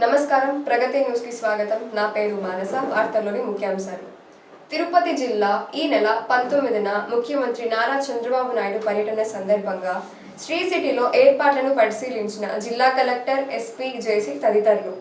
నమస్కారం. ప్రగతి న్యూస్కి స్వాగతం. నా పేరు మానస వార్తల్లోని ముఖ్యాంశాలు. తిరుపతి జిల్లా ఈ నెల పంతొమ్మిదిన ముఖ్యమంత్రి నారా చంద్రబాబు నాయుడు పర్యటన సందర్భంగా శ్రీ సిటీలో ఏర్పాట్లను పరిశీలించిన జిల్లా కలెక్టర్ ఎస్పీ జేసీ తదితరులు.